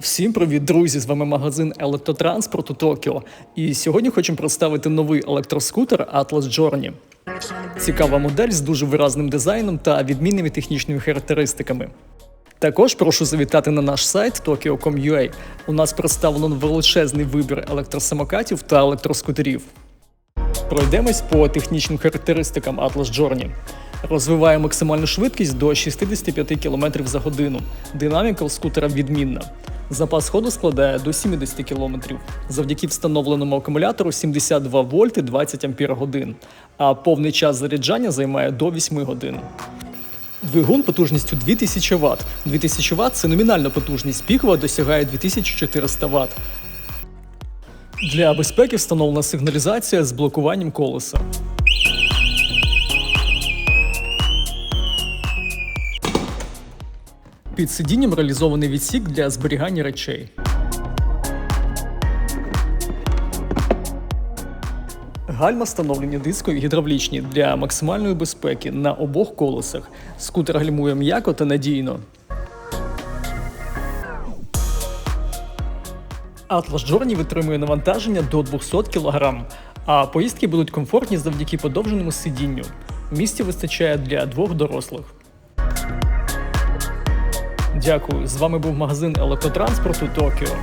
Всім привіт, друзі! З вами магазин електротранспорту Токіо. І сьогодні хочемо представити новий електроскутер Atlas Journey. Цікава модель з дуже виразним дизайном та відмінними технічними характеристиками. Також прошу завітати на наш сайт tokyo.com.ua. У нас представлено величезний вибір електросамокатів та електроскутерів. Пройдемось по технічним характеристикам Atlas Journey. Розвиває максимальну швидкість до 65 км за годину. Динаміка у скутера відмінна. Запас ходу складає до 70 км. Завдяки встановленому акумулятору 72 вольти 20 ампер а повний час заряджання займає до 8 годин. Двигун потужністю 2000 Вт. 2000 Вт – це номінальна потужність, пікова досягає 2400 Вт. Для безпеки встановлена сигналізація з блокуванням колеса. Під сидінням реалізований відсік для зберігання речей. Гальма встановлені дискові гідравлічні для максимальної безпеки на обох колесах. Скутер гальмує м'яко та надійно. Atlas Journey витримує навантаження до 200 кг, а поїздки будуть комфортні завдяки подовженому сидінню. Місця вистачає для двох дорослих. Дякую. З вами був магазин електротранспорту Токіо.